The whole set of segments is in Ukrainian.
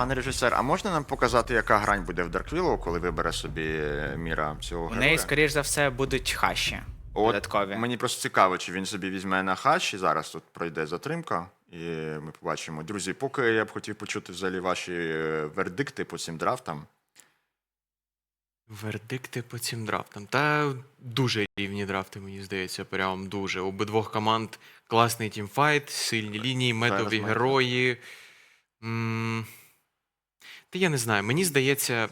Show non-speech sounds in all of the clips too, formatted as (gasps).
Пане режисер, а можна нам показати, яка грань буде в Дарквілу, коли вибере собі е, міра цього У героя? неї, скоріш за все, будуть хащі. От додаткові. Мені просто цікаво, чи він собі візьме на хаш, і зараз тут пройде затримка, і ми побачимо. Друзі, поки я б хотів почути взагалі ваші е, вердикти по цим драфтам. Вердикти по цим драфтам. Та дуже рівні драфти, мені здається, прям дуже. У обидвох команд класний тімфайт, сильні лінії, медові ми- герої. М, Та я не знаю. Мені здається,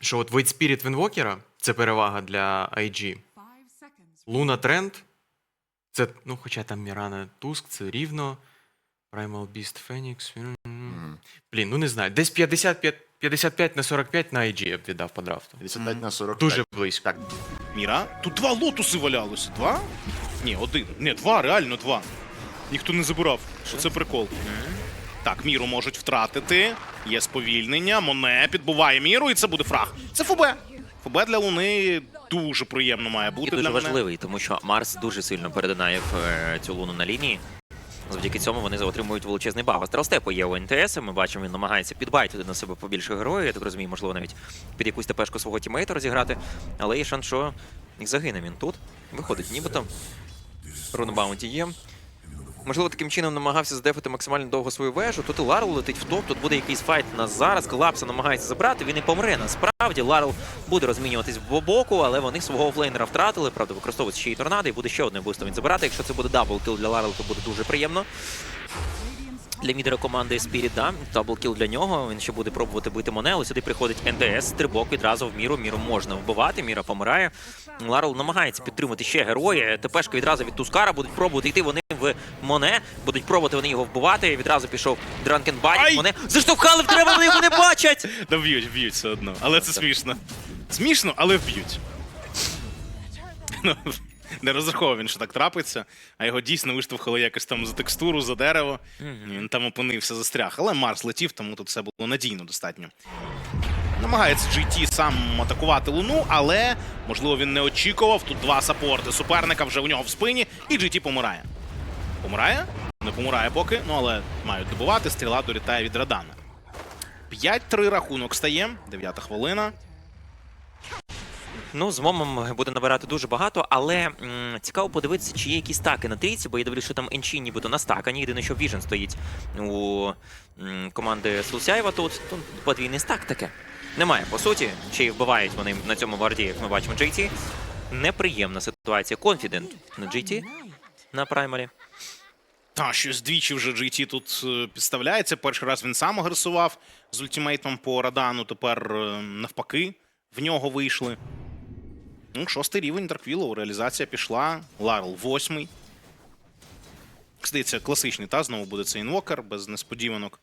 що от вид Spirit Вінвокера це перевага для IG. Луна Тренд. Це, ну, хоча там Мірана Туск, це рівно. Primal Beast Phoenix. Блін, ну не знаю. Десь 55, 55 на 45 на IG я б віддав по драфту. 55 на 45. Дуже близько. Так, Міра. Тут два лотуси валялося. Два? Ні, один. Ні, два, реально два. Ніхто не забирав. Що це прикол? Так, міру можуть втратити. Є сповільнення. Моне підбуває міру, і це буде фраг. Це ФБ. ФБ для Луни дуже приємно має бути. І дуже для мене. важливий, тому що Марс дуже сильно перединає е, цю луну на лінії. Завдяки цьому вони отримують величезний баф. Астралстепу є у НТС, ми бачимо, він намагається підбайтити на себе побільше героїв. Я так розумію, можливо, навіть під якусь тепешку свого тімейта розіграти. Але є шанс, що загине він тут. Виходить, нібито. Рунбаунті є. Можливо, таким чином намагався здефати максимально довго свою вежу. Тут і Ларл летить в топ, тут буде якийсь файт на зараз. Колапса намагається забрати, він і помре. Насправді Ларл буде розмінюватись в боку, але вони свого офлейнера втратили. Правда, використовують ще й торнадо, і буде ще одне бустом він забирати. Якщо це буде даблкіл для Ларл, то буде дуже приємно. Для мідера команди Spirit, да, даблкіл для нього. Він ще буде пробувати бити Моне, але сюди приходить НДС, стрибок відразу в міру. Міру можна вбивати, міра помирає. Ларл намагається підтримати ще героя. ТПшка відразу від Тускара будуть пробувати йти вони в Моне, будуть пробувати вони його вбивати. Відразу пішов Дранкен Ай! Бані. Моне заштовхали в треба, вони його не бачать. (laughs) Да вб'ють, вб'ють все одно. Але це смішно. Смішно, але вб'ють. (laughs) Не розраховував він, що так трапиться, а його дійсно виштовхали якось там за текстуру, за дерево. Він там опинився, застряг. Але Марс летів, тому тут все було надійно достатньо. Намагається GT сам атакувати луну, але можливо він не очікував. Тут два сапорти суперника вже у нього в спині, і GT помирає. Помирає? Не помирає поки, ну але мають добувати. Стріла долітає від Радана. 5-3 рахунок стає. Дев'ята хвилина. Ну, з момом буде набирати дуже багато, але м, цікаво подивитися, чи є якісь таки на трійці, бо я дивлюсь, що там Енчі нібито настакані. Єдине, що Віжен стоїть у м, команди Сулсяєва тут. Тут подвійний стак таке. Немає, по суті. Чи вбивають вони на цьому варді, як ми бачимо, JT. Неприємна ситуація. Конфідент на GT на праймарі. Та, щось двічі вже GT тут е, підставляється. Перший раз він сам агресував з ультимейтом по Радану, тепер е, навпаки в нього вийшли. Ну, шостий рівень Дарквілу, реалізація пішла. Ларл восьмий. Здається, класичний, та знову буде цей інвокер без несподіванок.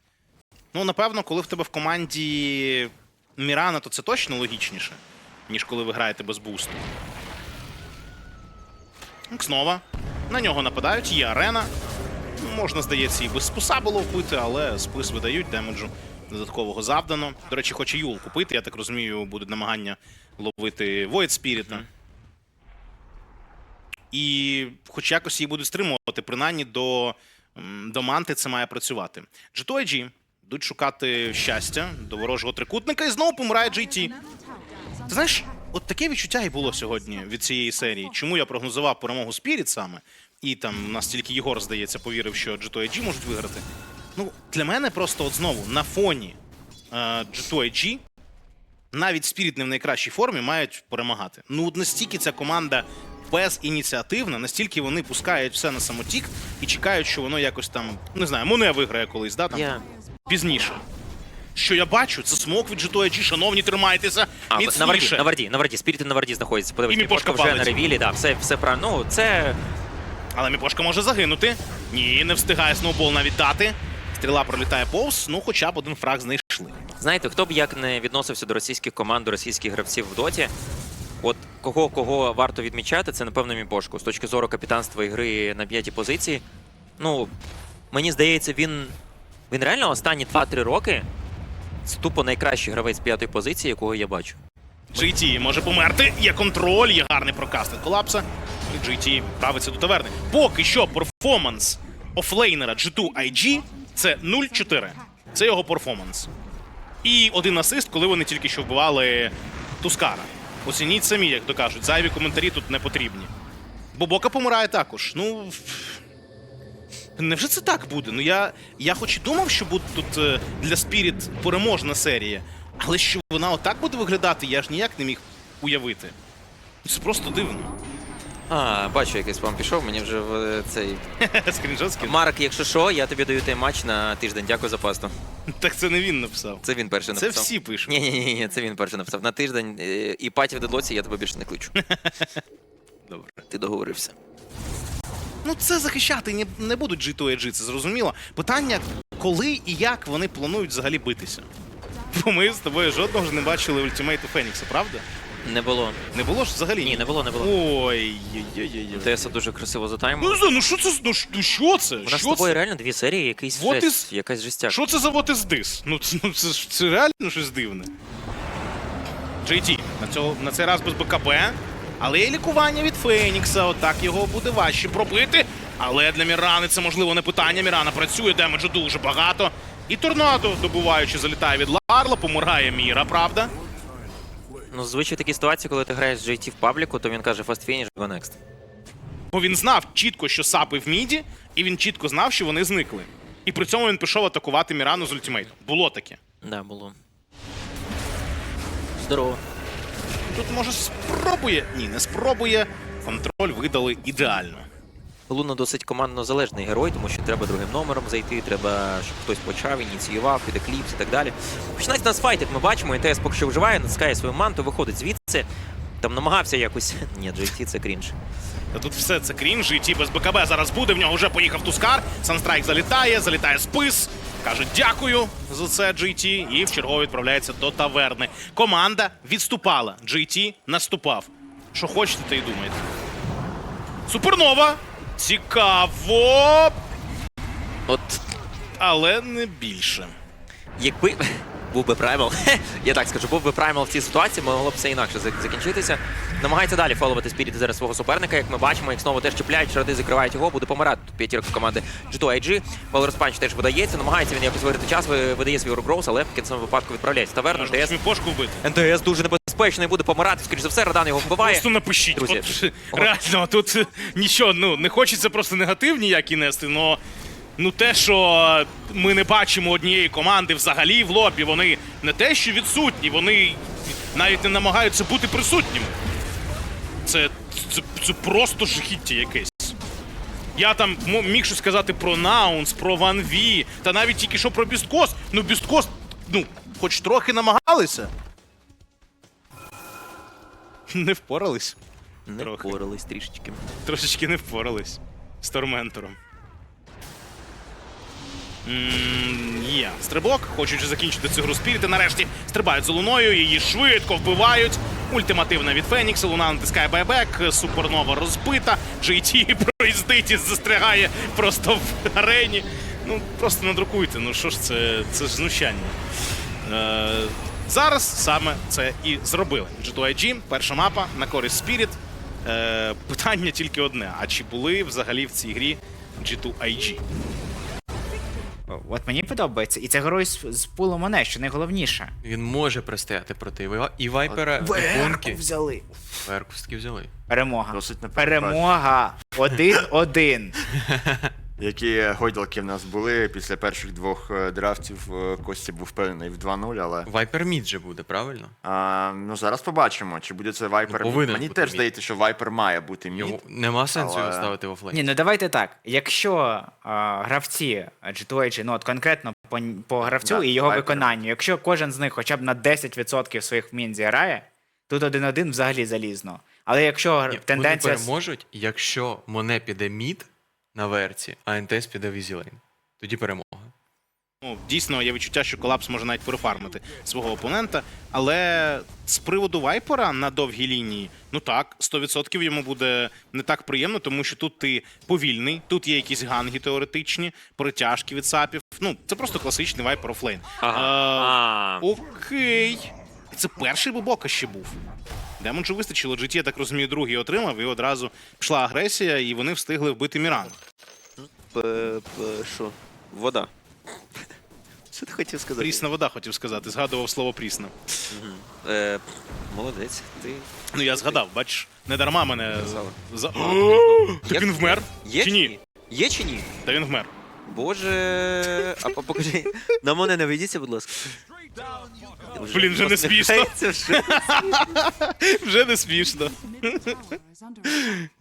Ну, напевно, коли в тебе в команді Мірана, то це точно логічніше, ніж коли ви граєте без бусту. Кснова. На нього нападають, є арена. Можна, здається, і без списа було вбити, але спис видають, демеджу додаткового завдано. До речі, хоче Юл купити, я так розумію, буде намагання ловити Void Spirit. І хоч якось її будуть стримувати, принаймні до, до манти це має працювати. G2IG йдуть шукати щастя до ворожого трикутника і знову помирає GT. Ти знаєш, от таке відчуття і було сьогодні від цієї серії. Чому я прогнозував перемогу Spirit саме, і там у нас тільки Єгор, здається, повірив, що G2IG можуть виграти. Ну, для мене просто от знову на фоні е, G2IG навіть Spirit не в найкращій формі мають перемагати. Ну, от настільки ця команда безініціативна, настільки вони пускають все на самотік і чекають, що воно якось там, не знаю, Моне виграє колись, да, там Я... пізніше. Що я бачу, це смок від G2IG, шановні, тримайтеся. А, міцніше. на варді, на варді, на варді. Спіріти на варді знаходяться. Подивись, І Міпошка вже на ревілі, да, все, все правильно. Ну, це Але Міпошка може загинути. Ні, не встигає сноубол навіть дати. Стріла пролітає повз, ну хоча б один фраг знайшли. Знаєте, хто б як не відносився до російських команд, до російських гравців в доті, от кого кого варто відмічати, це напевно Міпошку. З точки зору капітанства ігри на п'ятій позиції. Ну, мені здається, він, він реально останні 2-3 роки це тупо найкращий гравець п'ятої позиції, якого я бачу. GT може померти, є контроль, є гарний прокаст від колапса. І GT правиться до таверни. Поки що перформанс офлейнера G2IG це 0-4. Це його перформанс. І один асист, коли вони тільки що вбивали Тускара. Оцініть самі, як то кажуть, зайві коментарі тут не потрібні. Бобока помирає також. Ну. Невже це так буде? Ну я, я хоч і думав, що буде тут е, для Спіріт переможна серія, але що вона отак буде виглядати, я ж ніяк не міг уявити. Це просто дивно. А, бачу, якийсь вам пішов, мені вже в цей. (laughs) Скріншот скинув. Марк, якщо що, я тобі даю той матч на тиждень. Дякую за пасту. (laughs) Так це не він написав. Це він перший Це написав. всі пишуть. Ні, ні, ні, це він перший написав. На тиждень е, і паті в дедлоці я тебе більше не кличу. (laughs) Добре. Ти договорився. Ну це захищати не, не будуть G2AG, це зрозуміло. Питання, коли і як вони планують взагалі битися. Бо ми з тобою жодного ж не бачили ультимейту Фенікса, правда? Не було. Не було ж взагалі? Ні, не було, не було. Ой, ой Теса дуже красиво затаймив. Ну, ну що це? Ну, ну що це? У нас з Що тобою це? реально дві серії, якийсь Вот жесть, і- якась жестяк. Що це за вот is this? Ну це, ну, це, ж- це реально щось дивне. JT, на, цього, на цей раз без БКБ, але є лікування від Фенікса, отак його буде важче пробити. Але для Мірани це можливо не питання. Мірана працює, демеджу дуже багато. І торнадо, добуваючи, залітає від Ларла, помирає Міра, правда? Ну, звичай такі ситуації, коли ти граєш з JT в пабліку, то він каже fast finish, go next. Бо він знав чітко, що сапи в міді, і він чітко знав, що вони зникли. І при цьому він пішов атакувати Мірану з ультимейту. Було таке. Да, було. Здорово. Тут може спробує. Ні, не спробує. Контроль видали ідеально. Луна досить командно залежний герой, тому що треба другим номером зайти, треба, щоб хтось почав, ініціював, під екліпс і так далі. Починається нас файт, як ми бачимо, ІТС поки що вживає, натискає свою манту, виходить звідси. Там намагався якось. (laughs) Ні, JT це крінж. Та тут все це крінж, ті без БКБ зараз буде. В нього вже поїхав Тускар. Санстрайк залітає, залітає спис. Каже дякую за це GT. І в чергово відправляється до таверни. Команда відступала. GT наступав. Що хочете, те й думаєте. Супернова! Цікаво, От але не більше. якби був би праймал, (laughs) я так скажу, був би праймал в цій ситуації, могло б все інакше закінчитися. Намагається далі фоловати спіріт зараз свого суперника, як ми бачимо, як знову теж чіпляють, шради закривають його, буде помирати тут п'ятірка команди G2IG. Valorous Punch теж видається, намагається він якось виграти час, видає свій Рогроус, але в кінцевому випадку відправляється таверну. Можна НТС міпошку вбити. Дуже небезпечний, буде помирати, скоріш за все, Радан його вбиває. Просто напишіть. Друзі, От, (laughs) реально, тут (laughs) нічого, ну не хочеться просто негатив ніякий нести, но ну те, що ми не бачимо однієї команди взагалі в лобі, вони не те, що відсутні, вони навіть не намагаються бути присутніми. Це, це, це просто жахіття якесь. Я там міг щось сказати про Наунс, про Ван Ві, та навіть тільки що про Бісткос. Ну, Бісткос, ну, хоч трохи намагалися. Не впорались. Не трохи. впорались трішечки. Трошечки не впорались з Торментором. М, Є стрибок, вже закінчити цю гру спіріти. Нарешті стрибають за луною, її швидко вбивають. Ультимативна від Фенікса. Луна натискає байбек, супернова розбита. JT (laughs) проїздить і застрягає просто в арені. Ну, просто надрукуйте. Ну що ж це, це ж знущання. Е, зараз саме це і зробили. G2IG, перша мапа на користь Spirit. Е, питання тільки одне: а чи були взагалі в цій грі G2IG? От мені подобається. І це герой з, з пулу Моне, що найголовніше. Він може простояти проти і і Вайпера, і Верку Бонки. взяли. Верку все-таки взяли. Перемога. Досить Перемога. Один-один. (laughs) Які гойдалки в нас були після перших двох е, драфтів. е, Костя був впевнений в 2-0, але Вайпер мід же буде, правильно? а, ну зараз побачимо, чи буде це Вайпер. Ну, повинен Мені бути теж мід. здається, що Вайпер має бути мід. Йому нема сенсу його Але- ставити в офлейн. Ні, ну давайте так. Якщо а, гравці G2G, ну от конкретно по, по гравцю Да, і його Viper. виконанню, якщо кожен з них хоча б на 10% своїх вмін зіграє, тут один-один взагалі залізно. Але якщо Ні, тенденція. Вони переможуть, якщо Моне піде мід на верці, а НТС піде в ізілейн. Тоді перемога. Ну, дійсно, є відчуття, що колапс може навіть перефармити свого опонента. Але з приводу вайпера на довгій лінії, ну так, 100% йому буде не так приємно, тому що тут ти повільний, тут є якісь ганги теоретичні, притяжки від сапів. Ну, це просто класичний вайпер офлейн. Ага. А, А. Окей. Це перший бобока ще був. Демонджу вистачило, GT, я так розумію, другий отримав, і одразу пішла агресія, і вони встигли вбити Мірану. Що? Вода. (laughs) Що ти хотів сказати? Прісна вода хотів сказати, згадував слово прісна. Е, молодець, ти. Ну я згадав, бачиш, не дарма мене за. (gasps) Так він вмер? Є Чи ні? Є чи ні? Та він вмер. Боже. А покажи. (laughs) На мене не ведіться, будь ласка. Блін, вже не смішно. вже. Не смішно.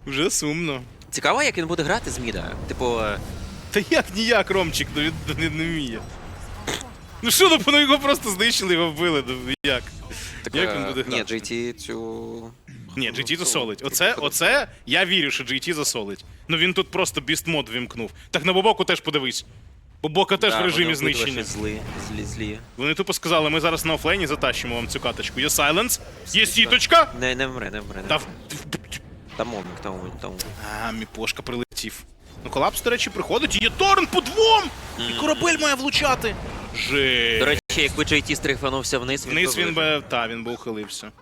Вже сумно. Цікаво, як він буде грати з Міда. Типу, Та як ніяк, Ромчик, ну він не, вміє. Ну що, ну ну, його просто знищили, його вбили, ну як? так, Як е, він буде Ні, грати? JT цю. Ні, GT засолить. Оце, оце я вірю, що GT засолить. Ну він тут просто біст мод вімкнув. Так на Бобоку теж подивись. Бобока теж Да, в режимі вони знищення. Злі, злі, злі. Вони тупо сказали, ми зараз на офлейні затащимо вам цю каточку. Є сайленс, є сіточка. Не, не вмре, не вмре. Та. Там мовник, там мовник, там мовник. А, міпошка прилетів. Ну, колапс, до речі, приходить, і є торн по двом! І корабель має влучати. Же. До речі, якби JT стрейфанувся вниз, він Вниз він би. Та, він би ухилився.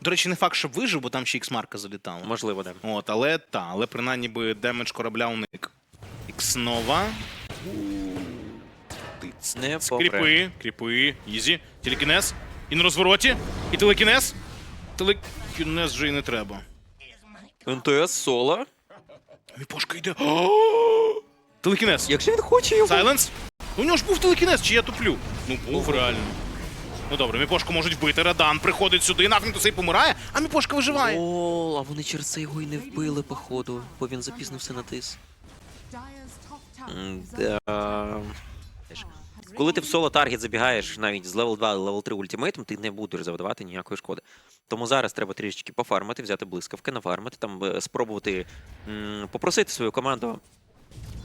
До речі, не факт, щоб вижив, бо там ще ікс-марка залітала. Можливо, да. От, але та, але принаймні би демедж корабля уник. Ікснова. Не тиц. Кріпи, кріпи, ізі. Телекінез. І на розвороті. І телекінез. Телекінез вже і не треба. НТС соло. Міпошка йде. Телекінез. Якщо він хоче його. Сайленс? У нього ж був телекінез, чи я туплю? Ну, був реально. Ну добре, Міпошку можуть вбити. Радан приходить сюди, нафіг то цей помирає, а Міпошка виживає. О, а вони через це його і не вбили, походу, бо він запізнився на тис. Да. Коли ти в соло таргет забігаєш навіть з левел 2 левел 3 ультимейтом, ти не будеш завдавати ніякої шкоди. Тому зараз треба трішечки пофармити, взяти блискавки, нафармити, там е, спробувати м, попросити свою команду.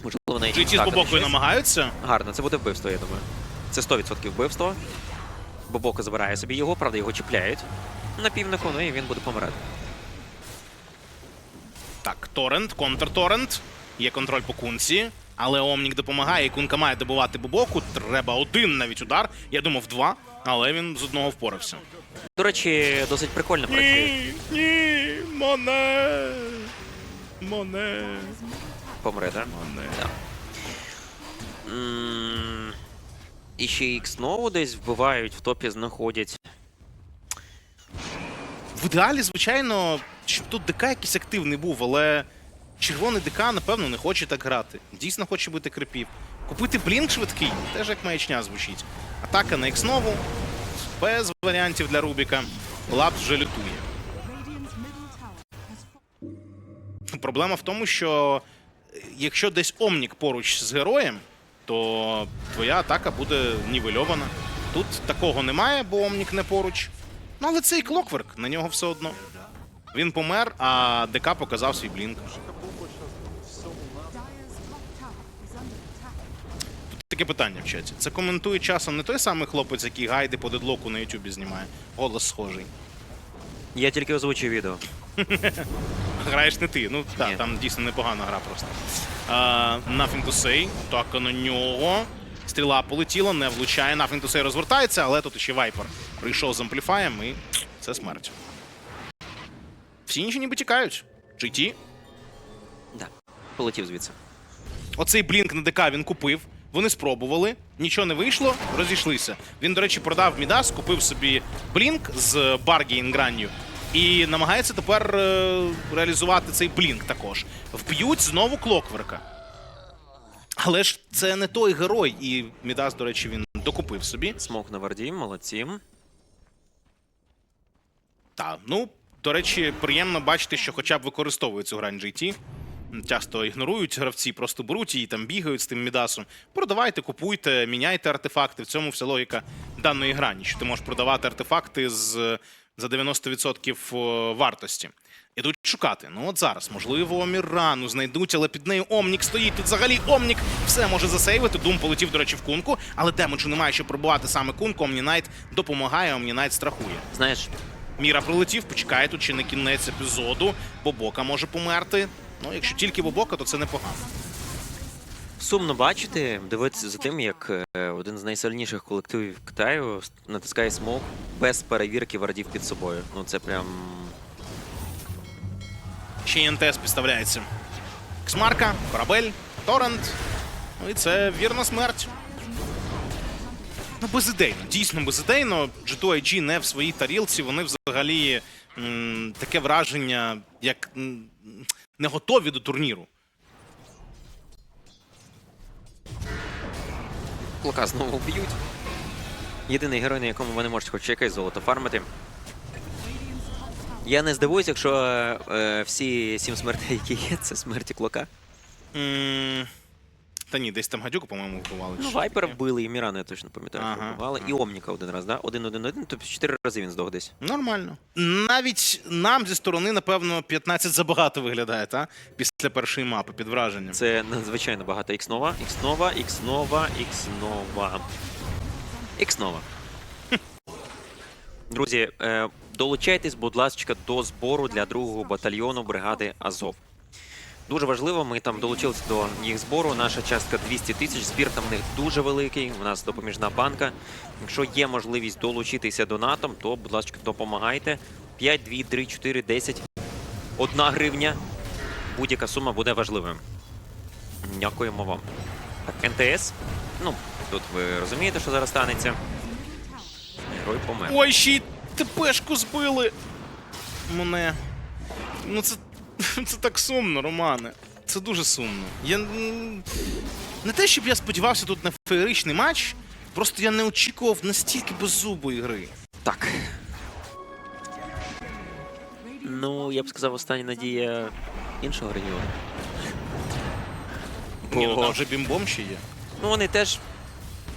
Можливо, навіть GT з Бобокою намагаються. Гарно, це буде вбивство, я думаю. Це 100% вбивство. Бобока забирає собі його, правда, його чіпляють на півнику, ну і він буде помирати. Так, Торрент, контрторрент. Є контроль по кунці. Але Омнік допомагає, і кунка має добувати Бобоку. Треба один навіть удар. Я думав два, але він з одного впорався. До речі, досить прикольно працює. Ні, ні, Моне. Моне. Помре, так? Моне. Да. М, І ще X знову десь вбивають, в топі знаходять. В ідеалі, звичайно, щоб тут ДК якийсь активний був, але червоний ДК, напевно, не хоче так грати. Дійсно хоче бути крипів. Купити блінк швидкий, теж як маячня звучить. Атака на Ікснову, без варіантів для Рубіка. Лапс вже лютує. Проблема в тому, що е, якщо десь Омнік поруч з героєм, то твоя атака буде нівельована. Тут такого немає, бо Омнік не поруч. Ну, але це і Клокверк, на нього все одно. Він помер, а ДК показав свій блінк. Таке питання в чаті. Це коментує часом не той самий хлопець, який гайди по дедлоку на Ютубі знімає. Голос схожий. Я тільки озвучив відео. (laughs) Граєш не ти. Ну так, там дійсно непогана гра просто. Nothing to say. Так, на нього. Стріла полетіла, не влучає. Nothing to say розвертається, але тут ще вайпер прийшов з ампліфаєм і це смерть. Всі інші ніби тікають. GT. Да. Полетів звідси. Оцей блінк на ДК він купив. Вони спробували, нічого не вийшло, розійшлися. Він, до речі, продав Мідас, купив собі блінк з Баргі Інгранню і намагається тепер е, реалізувати цей блінк також. Вб'ють знову Клокверка. Але ж це не той герой, і Мідас, до речі, він докупив собі. Смок на варді, молодці. Та, ну, до речі, приємно бачити, що хоча б використовують цю грань GT. Часто ігнорують гравці, просто беруть і там бігають з тим мідасом. Продавайте, купуйте, міняйте артефакти. В цьому вся логіка даної грані, що ти можеш продавати артефакти з, за 90% вартості. Ідуть шукати. Ну от зараз, можливо, Мірану знайдуть, але під нею Омнік стоїть. Тут взагалі Омнік все може засейвити. Дум полетів, до речі, в кунку, але демеджу немає, щоб пробувати саме кунку. Омнінайт допомагає, Омнінайт страхує. Знаєш, Міра прилетів, почекає тут чи не кінець епізоду. Бобока може померти. Ну, якщо тільки Бобока, то це непогано. сумно бачити, дивитися за тим, як е, один з найсильніших колективів Китаю натискає смок без перевірки вардів під собою. Ну це прям. Ще й НТС підставляється. Ксмарка, корабель, Торрент. Ну і це вірна смерть. Ну, безідейно, дійсно безідейно. G2IG не в своїй тарілці. Вони взагалі м, таке враження, як м, не готові до турніру. Клока знову б'ють. Єдиний герой, на якому вони можуть хоч якесь золото фармити. Я не здивуюсь, якщо е, всі сім смертей, які є, це смерті клока. М, Та ні, десь там гадюку, по-моєму, вбивали. Ну, Вайпера вбили, і Мірана, я точно пам'ятаю, що Ага. І. Омніка один раз, да? Один-один-один, тобто чотири рази він здох десь. Нормально. Навіть нам зі сторони, напевно, 15 забагато виглядає, та? Після першої мапи під враженням. Це надзвичайно багато ікснова, ікснова, ікснова, ікснова. Ікснова. (laughs) Друзі, е, долучайтесь, будь ласка, до збору для другого батальйону бригади Азов. Дуже важливо, ми там долучилися до їх збору. Наша частка 200 тисяч. Збір там в них дуже великий. У нас допоміжна банка. Якщо є можливість долучитися донатом, то, будь ласка, допомагайте. 5, 2, 3, 4, 10. Одна гривня. Будь-яка сума буде важливою. Дякуємо вам. Так, НТС. Ну, тут ви розумієте, що зараз станеться. Герой помер. Ой, ще й ТПшку збили. Мене. Ну це. (laughs) Це так сумно, Романе. Це дуже сумно. Я не те, щоб я сподівався тут на феєричний матч. Просто я не очікував настільки беззубої гри. Так. Ну, я б сказав, остання надія іншого регіону. Ні, ну там вже бімбом ще є. Ну, вони теж.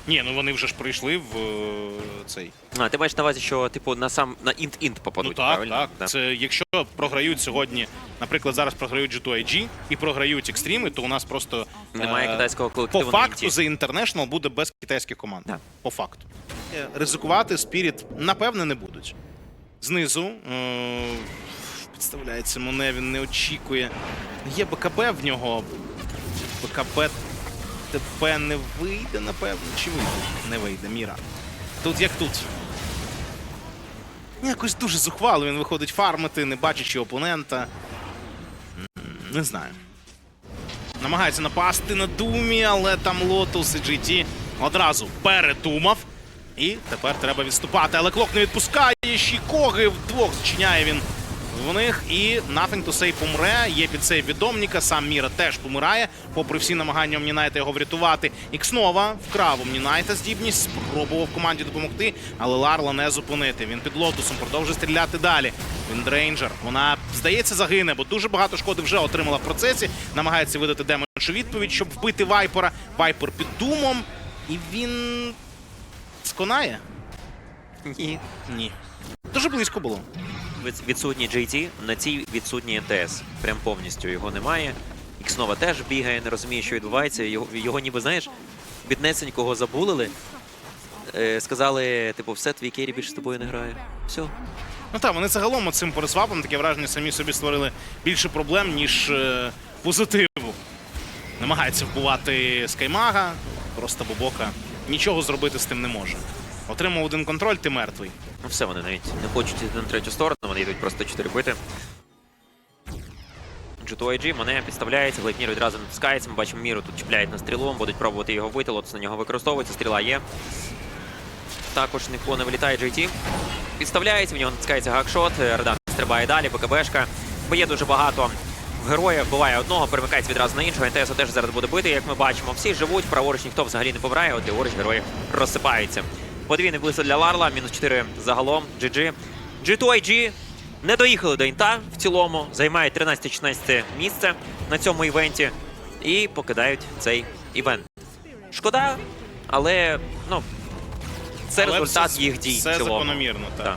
Ні, ну вони вже ж прийшли в е, цей. А, ти маєш на увазі, що, типу, на сам на інт-інт попадуть, ну так, правильно? так. Да. Це якщо програють сьогодні, наприклад, зараз програють G2IG і програють екстріми, то у нас просто Немає е, китайського по колективу на факту. The International буде без китайських команд. Да. По факту. Е, Ризикувати Spirit, напевне, не будуть. Знизу е, підставляється Моне, він не очікує. Є БКБ в нього. БКБ ТП не вийде, напевно. Чи вийде? Не вийде, Міра. Тут як тут. Якось дуже зухвало він виходить фармити, не бачачи опонента. Не знаю. Намагається напасти на Думі, але там Лотус і GT одразу передумав. І тепер треба відступати. Але клок не відпускає. Ще коги вдвох зчиняє він в них. І Nothing to say помре. Є під цей відомніка. Сам Міра теж помирає. Попри всі намагання Омнінайта його врятувати. Ікснова вкрав Омнінайта здібність. Спробував команді допомогти, але Ларла не зупинити. Він під лотусом продовжує стріляти далі. Він Дрейнджер. Вона здається загине, бо дуже багато шкоди вже отримала в процесі. Намагається видати демоншу відповідь, щоб вбити Вайпера. Вайпер під думом. І він сконає? Ні. Ні. Дуже близько було. Від- Відсутній JT, на цій відсутній НТС. Прям повністю його немає. Ікснова теж бігає, не розуміє, що відбувається. Його, його ніби, знаєш, біднесенького забулили. Е, сказали, типу, все, твій керрі більше з тобою не грає. Все. Ну так, вони загалом цим пересвапом таке враження самі собі створили більше проблем, ніж е, позитиву. Намагається вбивати Скаймага, просто Бобока нічого зробити з тим не може. Отримав один контроль, ти мертвий. Ну все, вони навіть не хочуть йти на третю сторону, вони йдуть просто 4 бити. G2IG, мене підставляється, Глейпнір відразу натискається. Ми бачимо міру тут чіпляють на стрілу, будуть пробувати його вбити, лотос на нього використовується, стріла є. Також ніхто не вилітає GT. Підставляється, в нього натискається гакшот, Редан стрибає далі, БКБшка. Бо дуже багато героїв, буває одного, перемикається відразу на іншого. НТС теж зараз буде бити, як ми бачимо. Всі живуть, праворуч ніхто взагалі не помирає, от ліворуч герої розсипаються. Подвійний блиск для Ларла, мінус 4 загалом. GG. G2IG не доїхали до інта в цілому, займають 13-16 місце на цьому івенті і покидають цей івент. Шкода, але ну, це Але результат все- їх дій. Це в цілому. закономірно, так. Так.